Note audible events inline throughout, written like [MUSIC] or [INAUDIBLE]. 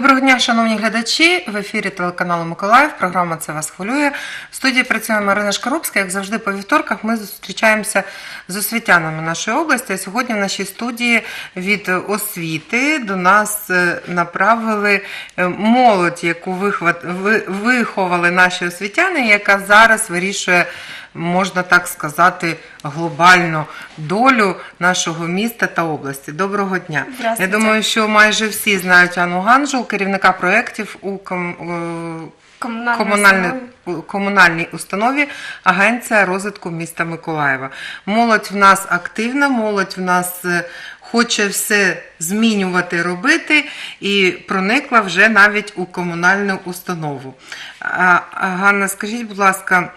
Доброго дня, шановні глядачі. В ефірі телеканалу Миколаїв. Програма це вас хвилює. В студії працює Марина Шкарубська. Як завжди, по вівторках ми зустрічаємося з освітянами нашої області. Сьогодні в нашій студії від освіти до нас е, направили е, молодь, яку виховали наші освітяни, яка зараз вирішує. Можна так сказати, глобальну долю нашого міста та області. Доброго дня. Я думаю, що майже всі знають Анну Ганжул, керівника проєктів у ком- е, комунальній, установі Агенція розвитку міста Миколаєва. Молодь в нас активна, молодь в нас е, хоче все змінювати, робити і проникла вже навіть у комунальну установу. Ганна, скажіть, будь ласка.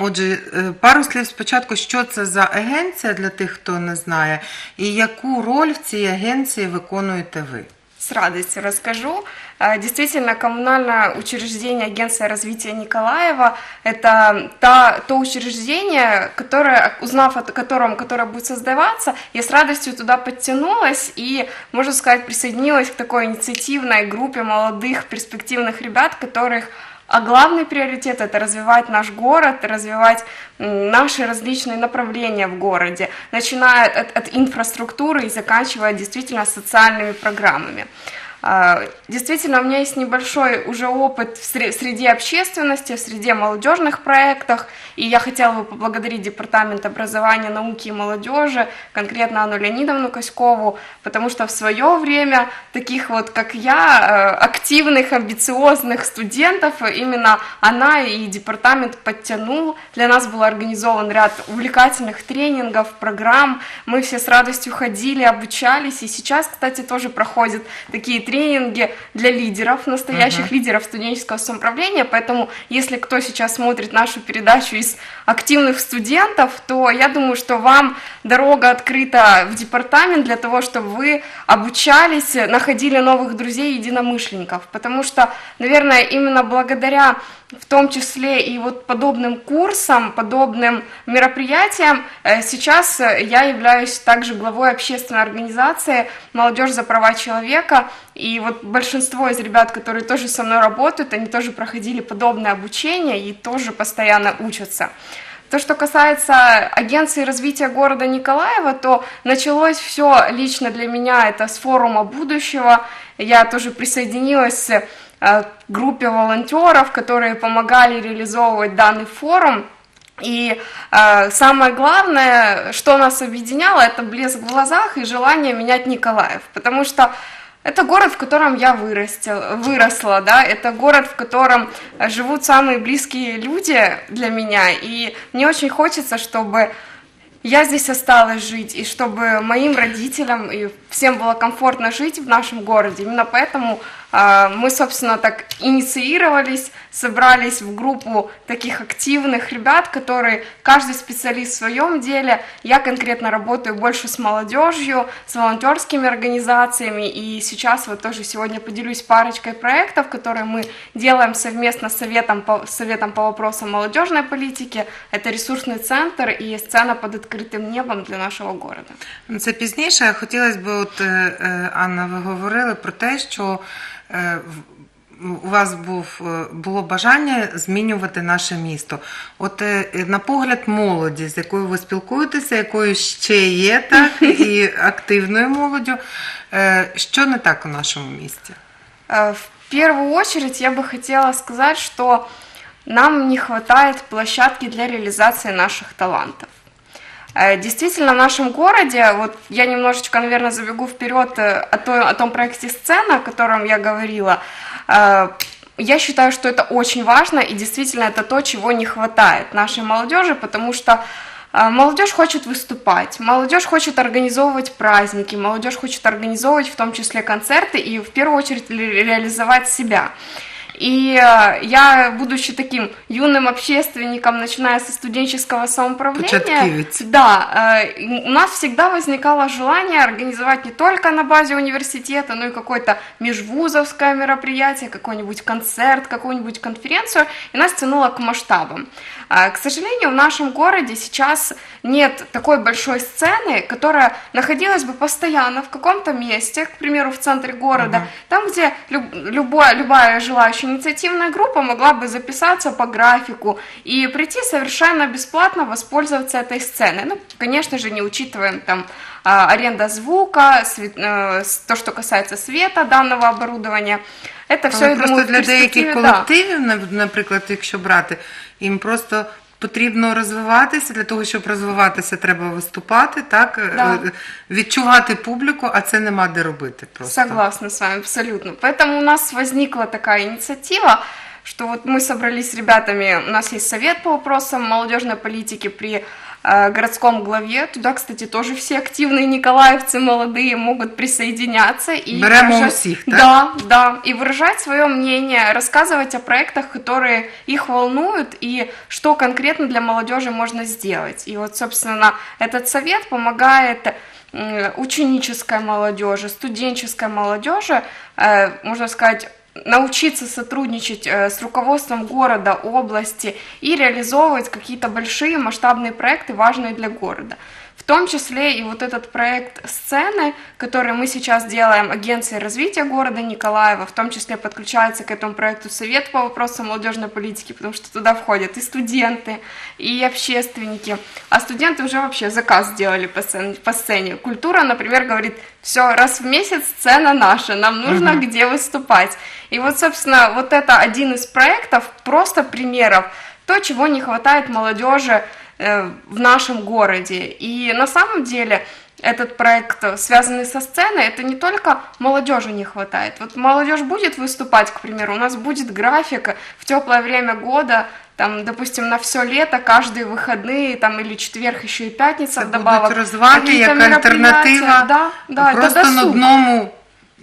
Отже, е, пару слів спочатку, що це за агенція для тих, хто не знає, і яку роль в цій агенції виконуєте ви? С радостью расскажу. Э, Действительно, коммунальное учреждение Агентства развития Николаева – это та, то учреждение, которое, узнав о котором, которое будет создаваться, я с радостью туда подтянулась и, можно сказать, присоединилась к такой инициативной группе молодых перспективных ребят, которых а главный приоритет это развивать наш город, развивать наши различные направления в городе, начиная от, от инфраструктуры и заканчивая действительно социальными программами. А, Действительно, у меня есть небольшой уже опыт в сре- среди общественности, в среде молодежных проектах, и я хотела бы поблагодарить Департамент образования, науки и молодежи, конкретно Анну Леонидовну Коськову, потому что в свое время таких вот, как я, э, активных, амбициозных студентов, именно она и департамент подтянул. Для нас был организован ряд увлекательных тренингов, программ. Мы все с радостью ходили, обучались, и сейчас, кстати, тоже проходят такие тренинги для лидеров, настоящих лидеров студенческого самоуправления, поэтому если кто сейчас смотрит нашу передачу из активных студентов, то я думаю, что вам дорога открыта в департамент для того, чтобы вы обучались, находили новых друзей, единомышленников, потому что, наверное, именно благодаря в том числе и вот подобным курсам, подобным мероприятиям. Э, Сейчас э, я являюсь также главой общественной организации «Молодежь за права человека», и вот большинство из ребят, которые тоже со мной работают, они тоже проходили подобное обучение и тоже постоянно учатся. То, что касается агенции развития города Николаева, то началось все лично для меня это с форума будущего. Я тоже присоединилась э, группе волонтеров, которые помогали реализовывать данный форум. И э, самое главное, что нас объединяло, это блеск в глазах и желание менять Николаев, потому что это город, в котором я вырастила, выросла, да, это город, в котором э, живут самые близкие люди для меня, и мне очень хочется, чтобы я здесь осталась жить, и чтобы моим родителям и всем было комфортно жить в нашем городе. Именно поэтому э, мы, собственно, так инициировались, собрались в группу таких активных ребят, которые каждый специалист в своем деле. Я конкретно работаю больше с молодежью, с волонтерскими организациями, и сейчас вот тоже сегодня поделюсь парочкой проектов, которые мы делаем совместно с Советом по, с Советом по вопросам молодежной политики. Это ресурсный центр и сцена под открытым небом для нашего города. Ну, Це пізніше. Хотілося б, от е, е, Анна, ви говорили про те, що е, в- у вас був е, було бажання змінювати наше місто. От е, на погляд молоді, з якою ви спілкуєтеся, якою ще є так, [LAUGHS] і активною молоддю, е, що не так у нашому місті? В первую очередь я бы хотела сказать, что нам не хватает площадки для реализации наших талантов. Э, Действительно, в нашем городе, вот я немножечко, наверное, забегу вперед э, о, той- о том проекте «Сцена», о котором я говорила. Э, Я считаю, что это очень важно, и действительно это то, чего не хватает нашей молодежи, потому что Молодежь хочет выступать, молодежь хочет организовывать праздники, молодежь хочет организовывать в том числе концерты и в первую очередь ре- реализовать себя. И э, я, будучи таким юным общественником, начиная со студенческого самоуправления, да, э, у нас всегда возникало желание организовать не только на базе университета, но и какое-то межвузовское мероприятие, какой-нибудь концерт, какую-нибудь конференцию, и нас тянуло к масштабам. А, К сожалению, в нашем городе сейчас нет такой большой сцены, которая находилась бы постоянно в каком-то месте, к примеру, в центре города, там, где люб- любая, любая желающая инициативная группа могла бы записаться по графику и прийти совершенно бесплатно воспользоваться этой сценой. Ну, конечно же, не учитываем там а, аренда звука, свет- э, то, что касается света данного оборудования. Это все, Але я просто думаю, в для деяких перспективе, да. колективів, нав- наприклад, якщо брати, їм просто потрібно розвиватися. Для того, щоб розвиватися, треба виступати, так Да. Е, відчувати публіку, а це нема де робити. Просто Согласна с вами абсолютно. Поэтому у нас возникла такая инициатива, что вот мы собрались с ребятами, у нас есть совет по вопросам молодежной политики при э, городском главе. Туда, кстати, тоже все активные николаевцы молодые могут присоединяться. И Беремо выражать- усіх, так? Да, да. И выражать свое мнение, рассказывать о проектах, которые их волнуют, и что конкретно для молодежи можно сделать. И вот, собственно, этот совет помогает ученической молодежи, студенческой молодежи, э, можно сказать, научиться сотрудничать э, с руководством города, области и реализовывать какие-то большие масштабные проекты, важные для города. В том числе и вот этот проект сцены, который мы сейчас делаем Агенции развития города Николаева, в том числе подключается к этому проекту Совет по вопросам молодежной политики, потому что туда входят и студенты, и общественники. А студенты уже вообще заказ сделали по сцене. По сцене. Культура, например, говорит, все, раз в месяц сцена наша, нам нужно где выступать. И вот, собственно, вот это один из проектов, просто примеров, то, чего не хватает молодежи в нашем городе. И на самом деле этот проект, э, связанный со сценой, это не только молодежи не хватает. Вот молодежь будет выступать, к примеру, у нас будет график в теплое время года, там, допустим, на все лето, каждые выходные, там, или четверг, еще и пятница це вдобавок. будуть розваги як альтернатива Да, да, это просто досуг. нудному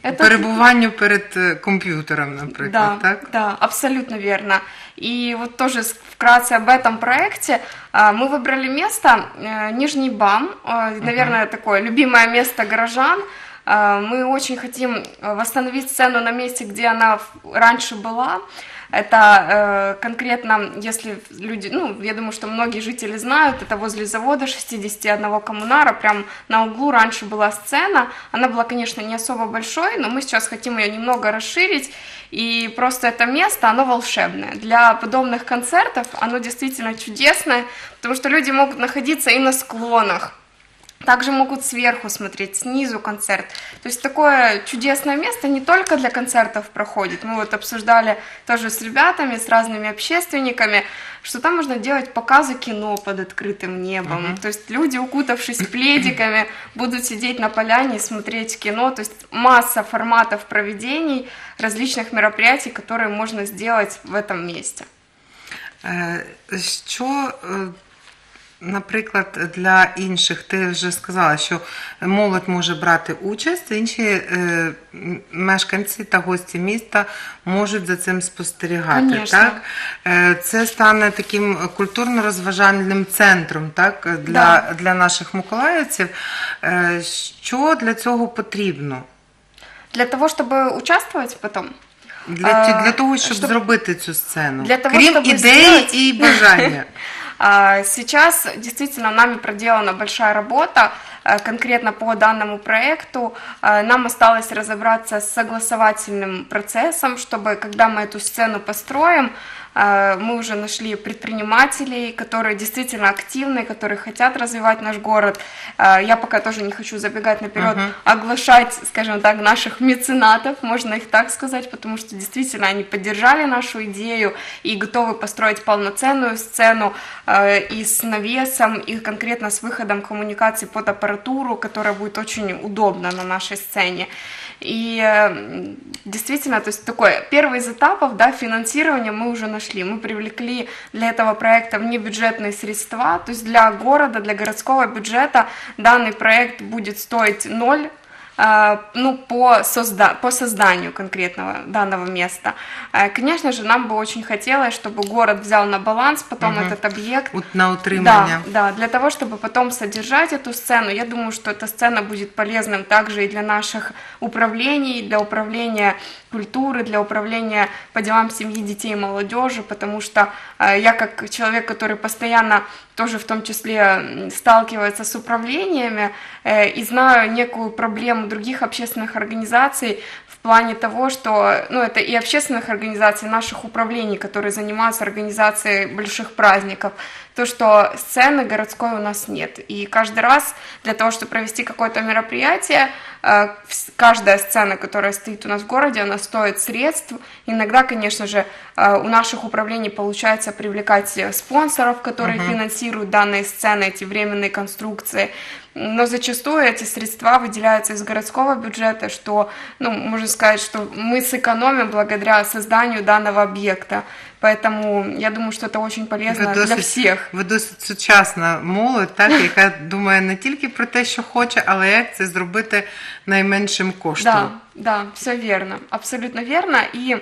Это- перебуванню перед е, комп'ютером, наприклад. Да, Так? да, абсолютно верно. И вот тоже вкратце об этом проекте. А, Мы выбрали место э, Нижний БАМ, э, наверное, такое любимое место горожан. А, Мы очень хотим э, восстановить сцену на месте, где она раньше была. Это э, конкретно, если люди, ну, я думаю, что многие жители знают, это возле завода 61 коммунара, прям на углу раньше была сцена. Она была, конечно, не особо большой, но мы сейчас хотим ее немного расширить. И просто это место, оно волшебное. Для подобных концертов оно действительно чудесное, потому что люди могут находиться и на склонах, также могут сверху смотреть, снизу концерт. То есть такое чудесное место не только для концертов проходит. Мы вот обсуждали тоже с ребятами, с разными общественниками, что там можно делать показы кино под открытым небом. То есть люди, укутавшись пледиками, будут сидеть на поляне и смотреть кино. То есть масса форматов проведений различных мероприятий, которые можно сделать в этом месте. Що, е, наприклад, для інших, ти вже сказала, що молодь може брати участь, інші е, мешканці та гості міста можуть за цим спостерігати. Конечно. Так? Е, Це стане таким культурно-розважальним центром так, для, Да. для наших миколаївців. Е, Що для цього потрібно? Для того, чтобы участвовать потом, Для, для того, щоб, щоб- зробити цю сцену, Для того, крім щоб ідеї і бажання. [LAUGHS] А, Сейчас действительно нами проделана большая работа э, конкретно по данному проекту. Э, Нам осталось разобраться с согласовательным процессом, чтобы когда мы эту сцену построим, мы уже нашли предпринимателей, которые действительно активны, которые хотят развивать наш город. Э, Я пока тоже не хочу забегать наперед, оглашать, скажем так, наших меценатов, можно их так сказать, потому что действительно они поддержали нашу идею и готовы построить полноценную сцену э, и с навесом, и конкретно с выходом коммуникаций под аппаратуру, которая будет очень удобна на нашей сцене. И э, м, действительно, то есть такой первый из этапов, да, финансирования мы уже нашли. Мы привлекли для этого проекта внебюджетные средства, то есть для города, для городского бюджета данный проект будет стоить ноль ну, по, созда- по созданию конкретного данного места. Э, Конечно же, нам бы очень хотелось, чтобы город взял на баланс потом Мгм. этот объект, От на утримання. да, да, для того, чтобы потом содержать эту сцену, я думаю, что эта сцена будет полезным также и для наших управлений, для управления культуры, для управления по делам семьи, детей и молодежи, потому что э, я как человек, который постоянно тоже в том числе сталкивается с управлениями э, и знаю некую проблему других общественных организаций в плане того, что, ну, это и общественных организаций, наших управлений, которые занимаются организацией больших праздников, то, что сцены городской у нас нет. И каждый раз для того, чтобы провести какое-то мероприятие, каждая сцена, которая стоит у нас в городе, она стоит средств. Иногда, конечно же, э, у наших управлений получается привлекать э, спонсоров, которые финансируют данные сцены, эти временные конструкции. Но зачастую эти средства выделяются из городского бюджета, что, ну, можно сказать, что мы сэкономим благодаря созданию данного объекта. Поэтому я думаю, что это очень полезно для всех. ви досить сучасна молодь, так, [LAUGHS] яка думає не тільки про те, що хоче, але як це зробити найменшим коштом. Да, да, все верно, абсолютно верно. И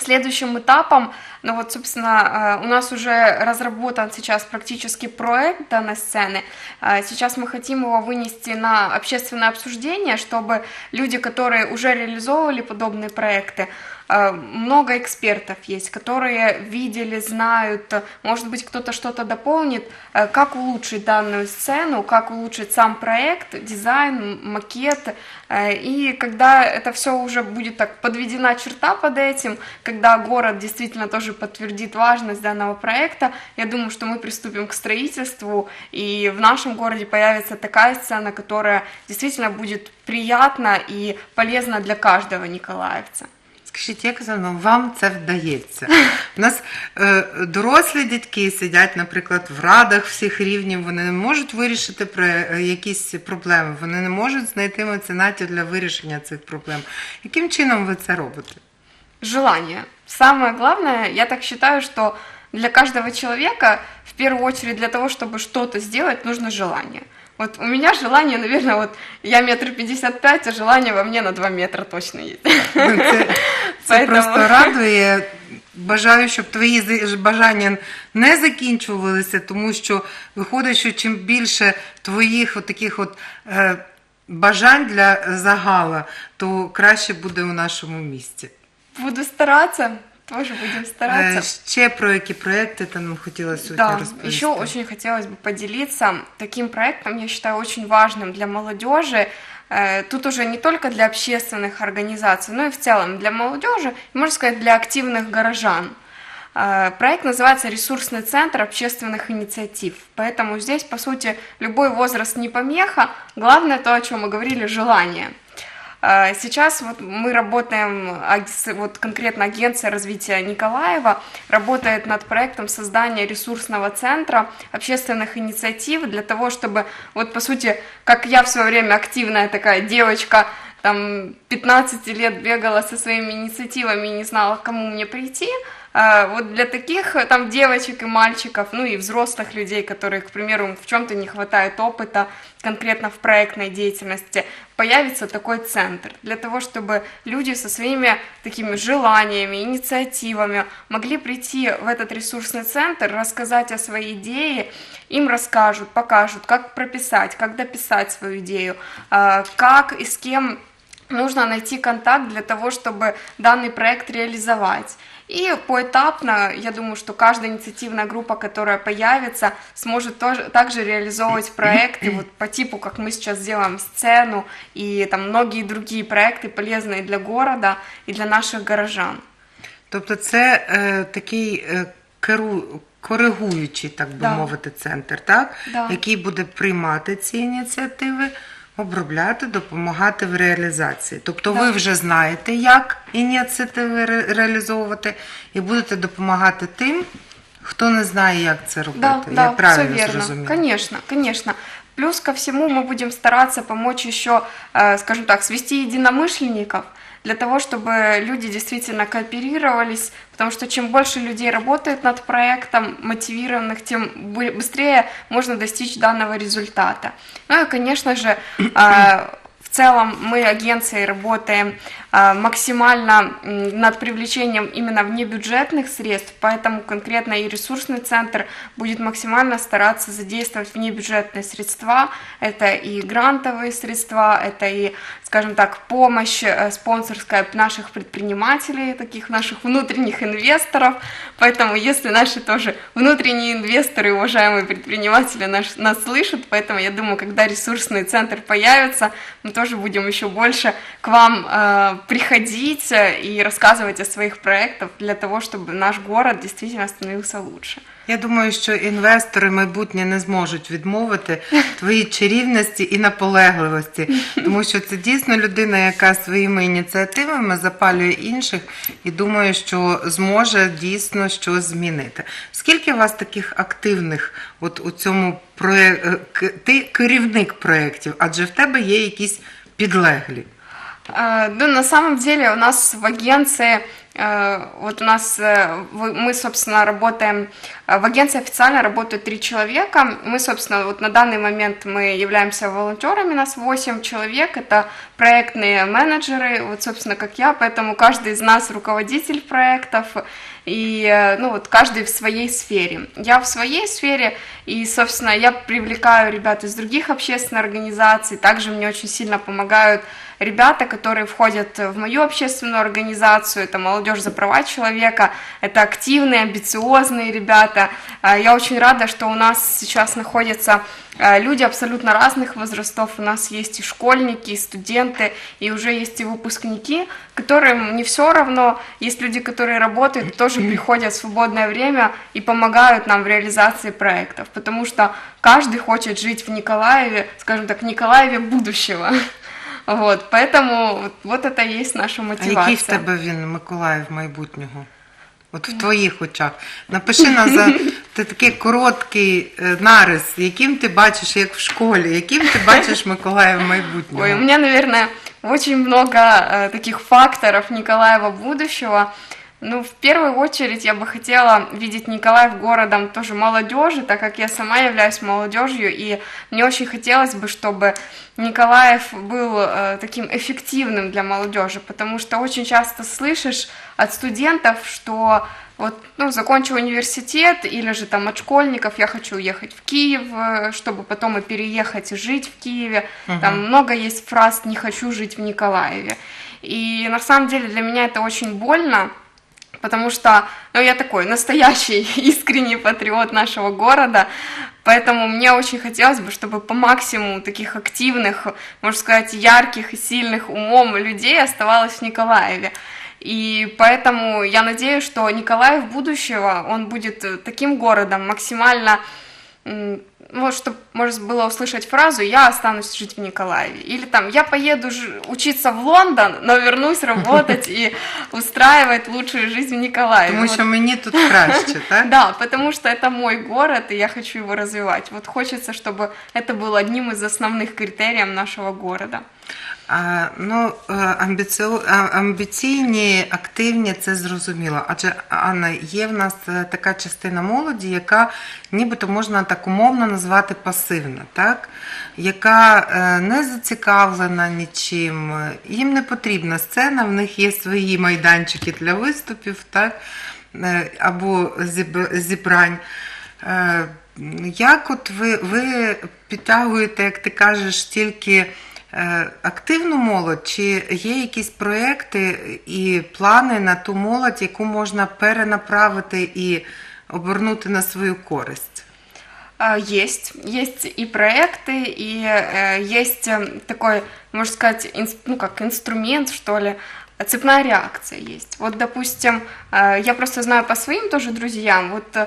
следующим этапом, ну вот, собственно, э, у нас уже разработан сейчас практически проект данной сцены. Э, Сейчас мы хотим его вынести на общественное обсуждение, чтобы люди, которые уже реализовывали подобные проекты, э, много экспертов есть, которые видели, знают, может быть, кто-то что-то дополнит, как улучшить данную сцену, как улучшить сам проект, дизайн, макет. И когда это все уже будет так подведена черта под этим, когда город действительно тоже подтвердит важность данного проекта, я думаю, что мы приступим к строительству, и в нашем городе появится такая сцена, которая действительно будет приятна и полезна для каждого николаевца. Скажіть, як ну, вам це вдається? [LAUGHS] У нас е, дорослі дядьки сидять, наприклад, в радах всіх рівнів, вони не можуть вирішити про е, якісь проблеми, вони не можуть знайти меценатів для вирішення цих проблем. Яким чином ви це робите? Желание. Самое главное, я так считаю, что для каждого человека, в первую очередь для того, чтобы что-то сделать, нужно желание. Вот у меня желание, наверное, вот я метр пятьдесят пять, а желание во мне на два метра точно есть. Ну, Це, це Поэтому- [LAUGHS] просто радує. Бажаю, щоб твої зи- бажання не закінчувалися, тому що виходить, що чим більше твоїх от таких от е, бажань для загала, то краще буде у нашому місті. Буду стараться, тоже будем Е, стараться. ще про які проекти там нам хотілося сьогодні Да, розповісти? еще очень хотелось бы поделиться таким проектом, я считаю, очень важным для молодежи. Э, Тут уже не только для общественных организаций, но и в целом для молодежи, и, можно сказать, для активных горожан. Э, Проект называется «Ресурсный центр общественных инициатив». Поэтому здесь, по сути, любой возраст не помеха. Главное то, о чем мы говорили, желание. Э, Сейчас вот мы работаем, вот конкретно агенция развития Николаева работает над проектом создания ресурсного центра общественных инициатив для того, чтобы, вот по сути, как я в свое время активная такая девочка, там 15 лет бегала со своими инициативами и не знала, к кому мне прийти, а, вот для таких э, там девочек и мальчиков, ну и взрослых людей, которые, к примеру, в чем-то не хватает опыта конкретно в проектной деятельности, появится такой центр. Для того, чтобы люди со своими такими желаниями, инициативами могли прийти в этот ресурсный центр, рассказать о своей идее, им расскажут, покажут, как прописать, как дописать свою идею, а, как и с кем нужно найти контакт для того, чтобы данный проект реализовать. И поэтапно, я думаю, что каждая инициативная группа, которая появится, сможет тоже, также реализовывать проекты вот по типу, как мы сейчас делаем сцену, и там многие другие проекты, полезные для города и для наших горожан. Тобто це е, такий е, керу, коригуючий, так би Да. мовити, центр, так? Да. який буде приймати ці ініціативи, обробляти, допомагати в реалізації. Тобто Да. ви вже знаєте, як ініціативи ре- реалізовувати, і будете допомагати тим, хто не знає, як це робити. Да, Я да, все правильно верно. зрозуміла? Конечно, конечно. Плюс ко всему мы будем стараться помочь еще, э, скажем так, свести единомышленников для того, чтобы люди действительно кооперировались, потому что чем больше людей работает над проектом, мотивированных, тем бы- быстрее можно достичь данного результата. Ну и, конечно же, э, в целом мы агенцией работаем а, максимально м, над привлечением именно внебюджетных средств, поэтому конкретно и ресурсный центр будет максимально стараться задействовать внебюджетные средства. Это и грантовые средства, это и, скажем так, помощь э, спонсорская наших предпринимателей, таких наших внутренних инвесторов. Поэтому, если наши тоже внутренние инвесторы, уважаемые предприниматели наш, нас слышат, поэтому я думаю, когда ресурсный центр появится, мы тоже будем еще больше к вам э, приходить э, и рассказывать о своих проектах для того, чтобы наш город действительно становился лучше. Я думаю, що інвестори майбутнє не зможуть відмовити твоїй чарівності і наполегливості, тому що це дійсно людина, яка своїми ініціативами запалює інших і думаю, що зможе дійсно щось змінити. Скільки у вас таких активних, от у цьому проєкті, ти керівник проєктів, адже в тебе є якісь підлеглі. Э, Да, на самом деле у нас в агенции, э, вот у нас, э, мы, собственно, работаем, э, в агенции официально работают три человека, мы, собственно, вот на данный момент мы являемся волонтерами, нас 8 человек, это проектные менеджеры, вот, собственно, как я, поэтому каждый из нас руководитель проектов, и, ну, вот каждый в своей сфере. Я в своей сфере, и, собственно, я привлекаю ребят из других общественных организаций, также мне очень сильно помогают ребята, которые входят в мою общественную организацию, это «Молодежь за права человека», это активные, амбициозные ребята. А, Я очень рада, что у нас сейчас находятся а, люди абсолютно разных возрастов, у нас есть и школьники, и студенты, и уже есть и выпускники, которым не все равно, есть люди, которые работают, тоже приходят в свободное время и помогают нам в реализации проектов, потому что каждый хочет жить в Николаеве, скажем так, в Николаеве будущего. Вот, поэтому вот, вот это и есть наша А мотивация. який в тебе він, Миколаїв майбутнього? От в твоїх очах. Напиши на за [LAUGHS] ти такий короткий е, нарис, яким ти бачиш, як в школі, яким ти бачиш Миколаїв майбутнього. Ой, у меня, наверное, очень много э, таких факторов Николаева будущего. Ну, в первую очередь я бы хотела видеть Николаев городом тоже молодежи, так как я сама являюсь молодежью, и мне очень хотелось бы, чтобы Николаев был э, таким эффективным для молодежи, потому что очень часто слышишь от студентов, что вот, ну, закончу университет, или же там от школьников я хочу уехать в Киев, э, чтобы потом и переехать и жить в Киеве. Там много есть фраз «не хочу жить в Николаеве». И на самом деле для меня это очень больно, потому что ну, я такой настоящий [LAUGHS] искренний патриот нашего города, поэтому мне очень хотелось бы, чтобы по максимуму таких активных, можно сказать, ярких и сильных умом людей оставалось в Николаеве. И поэтому я надеюсь, что Николаев будущего, он будет э, таким городом максимально, вот, чтобы можно было услышать фразу «я останусь жить в Николаеве». Или там «я поеду ж- учиться в Лондон, но вернусь работать и [LAUGHS] устраивать лучшую жизнь в Николаеве». Тому Вот що мені тут краще, [LAUGHS] так? да, потому что это мой город, и я хочу его развивать. Вот хочется, чтобы это было одним из основных критериев нашего города. Ну, е, амбіційні, активні, це зрозуміло. Адже Анна, є в нас е, така частина молоді, яка нібито можна так умовно назвати пасивна, так? яка е, не зацікавлена нічим, їм не потрібна сцена, в них є свої майданчики для виступів, так? Або зібрань. Як от ви, ви підтягуєте, як ти кажеш, тільки активну молодь, чи є якісь проекти і плани на ту молодь, яку можна перенаправити і обернути на свою користь? А, Есть, есть и проекты, и э, есть э, такой, можно сказать, инс- ну как инструмент, что ли, цепная реакция есть. Вот, допустим, э, я просто знаю по своим тоже друзьям, вот э,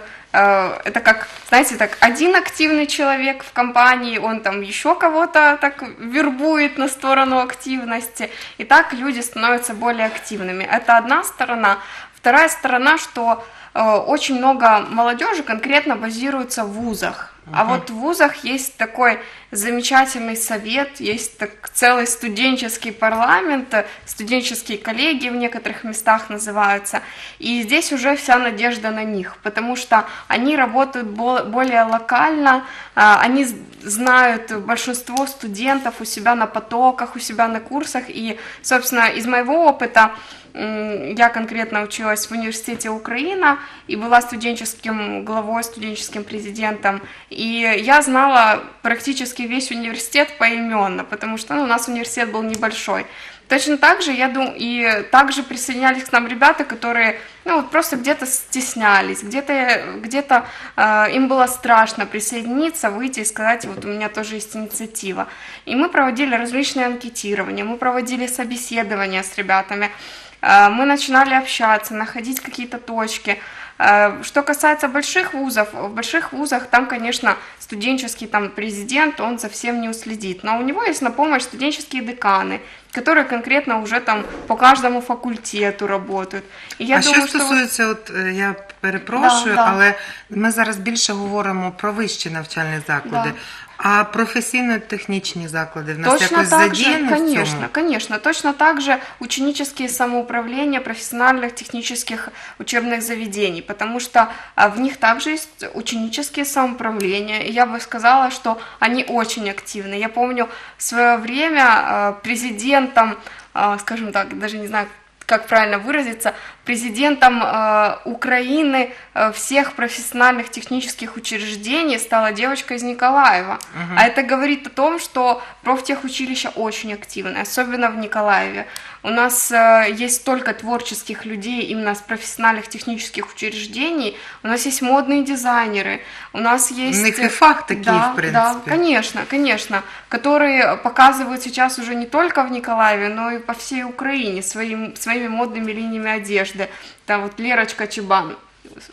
это как, знаете, так один активный человек в компании, он там еще кого-то так вербует на сторону активности, и так люди становятся более активными. Это одна сторона. Вторая сторона, что э, очень много молодежи конкретно базируется в вузах. А вот в вузах есть такой замечательный совет, есть так целый студенческий парламент, студенческие коллегии в некоторых местах называются. И здесь уже вся надежда на них, потому что они работают бо- более локально, а, они знают большинство студентов у себя на потоках, у себя на курсах. И, собственно, из моего опыта я конкретно училась в университете Украина и была студенческим главой, студенческим президентом. И я знала практически весь университет поименно, потому что ну, у нас университет был небольшой. Точно так же, я думаю, и также присоединялись к нам ребята, которые, ну, вот просто где-то стеснялись, где-то, где-то э, им было страшно присоединиться, выйти и сказать, вот у меня тоже есть инициатива. И мы проводили различные анкетирования, мы проводили собеседования с ребятами, мы начинали общаться, находить какие-то точки. Э, Что касается больших вузов, в больших вузах там, конечно, студенческий там президент, он совсем не уследит, но у него есть на помощь студенческие деканы, которые конкретно уже там по каждому факультету работают. І я а думаю, що що от- стосується, от е, я перепрошую, Да, да. але ми зараз більше говоримо про вищі навчальні заклади. Да. А професійно-технічні заклади в нас Точно якось так же, задіяні в цьому? конечно, конечно. Точно так же ученические самоуправления профессиональных технических учебных заведений, потому что а, в них также есть ученические самоуправления. И я бы сказала, что они очень активны. Я помню в свое время а, президентом, а, скажем так, даже не знаю, как правильно выразиться, президентом э, Украины э, всех профессиональных технических учреждений стала девочка из Николаева. А это говорит о том, что профтехучилище очень активное, особенно в Николаеве. У нас э, есть столько творческих людей именно с профессиональных технических учреждений. У нас есть модные дизайнеры, у нас есть... и фах такие, да, в принципе. Да, конечно, конечно, которые показывают сейчас уже не только в Николаеве, но и по всей Украине своим, своими модными линиями одежды. Там вот Лерочка Чебан,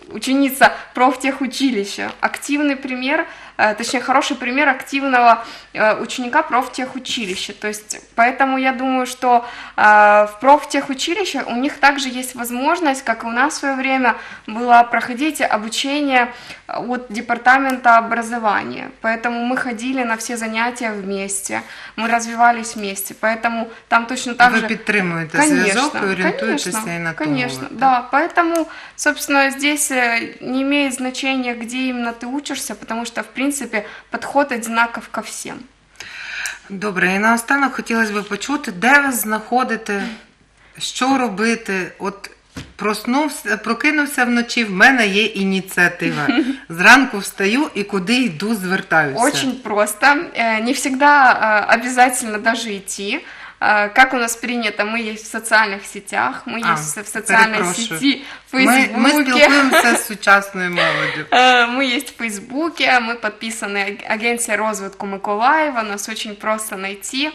ученица профтехучилища. Активный пример, точнее, хороший пример активного э, ученика профтехучилища. То есть, поэтому я думаю, что э, в профтехучилище у них также есть возможность, как и у нас в свое время было проходить обучение от департамента образования. Поэтому мы ходили на все занятия вместе, мы развивались вместе. Поэтому там точно так Ви же... підтримуєте зв'язок і орієнтуєтеся конечно, і на тому. конечно, так? да. Поэтому, собственно, здесь э, не имеет значения, где именно ты учишься, потому что, в принципе, подход одинаков ко всем. Добре, і наостанок хотілося б почути, де ви знаходите, що робити. От проснувся, прокинувся вночі, в мене є ініціатива. [LAUGHS] Зранку встаю і куди йду, звертаюся. Очень просто. Э, Не всегда э, обязательно даже идти. Э, Как у нас принято, мы есть в социальных сетях, мы А, есть в социальной сети в Ми, ми Фейсбуке. спілкуємося з [LAUGHS] сучасною молоддю. Мы есть в Фейсбуке, мы подписаны аг- агенция розвитку Миколаева, нас очень просто найти.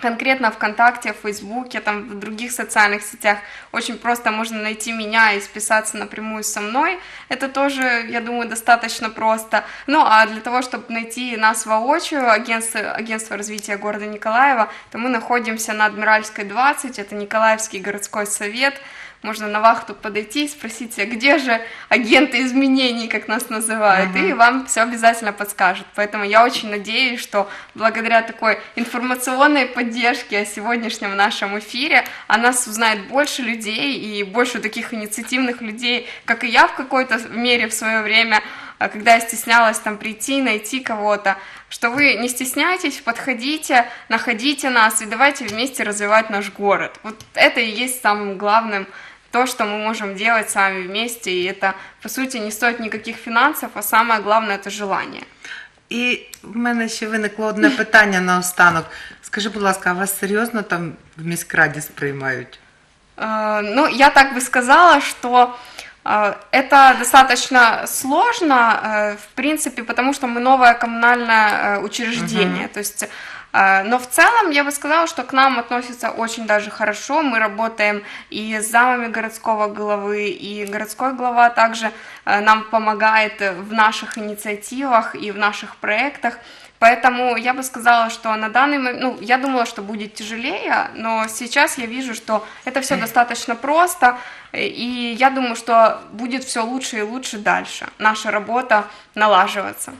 Конкретно ВКонтакте, Фейсбуке, там в других социальных сетях очень просто можно найти меня и списаться напрямую со мной. Это тоже, я думаю, достаточно просто. Ну, а для того, чтобы найти нас воочию, агентство, агентство развития города Николаева, то мы находимся на Адмиральской 20, это Николаевский городской совет. Можно на вахту подойти и спросить, а где же агенты изменений, как нас называют, и вам все обязательно подскажут. Поэтому я очень надеюсь, что благодаря такой информационной поддержке о сегодняшнем нашем эфире о нас узнает больше людей и больше таких инициативных людей, как и я в какой-то мере в свое время, когда я стеснялась там прийти, найти кого-то, что вы не стесняйтесь, подходите, находите нас и давайте вместе развивать наш город. Вот это и есть самым главным то, что мы можем делать с вами вместе, и это, по сути, не стоит никаких финансов, а самое главное – это желание. І в мене ще виникло одне питання наостанок. Скажи, будь ласка, а вас серйозно там в міськраді сприймають? Э, Ну, я так бы сказала, что э, это достаточно сложно, э, в принципе, потому что мы новое коммунальное э, учреждение. То есть, э, но в целом я бы сказала, что к нам относятся очень даже хорошо. Мы работаем и с замами городского главы, и городской глава также нам помогает в наших инициативах и в наших проектах. Поэтому я бы сказала, что на данный момент, ну, я думала, что будет тяжелее, но сейчас я вижу, что это все достаточно просто, и я думаю, что будет все лучше и лучше дальше. Наша работа налаживаться.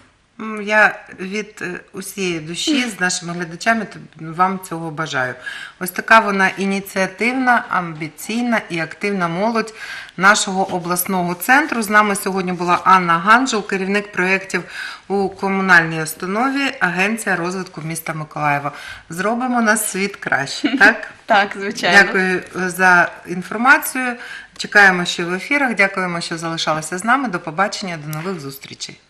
Я від е, усієї душі з [CLEARS THROAT] нашими глядачами вам цього бажаю. Ось така вона ініціативна, амбіційна і активна молодь нашого обласного центру. З нами сьогодні була Анна Ганжул, керівник проєктів у комунальній установі Агенція розвитку міста Миколаєва. Зробимо наш світ краще, [LAUGHS] так? Так, звичайно. Дякую е, за інформацію. Чекаємо ще в ефірах. Дякуємо, що залишалися з нами. До побачення, до нових зустрічей.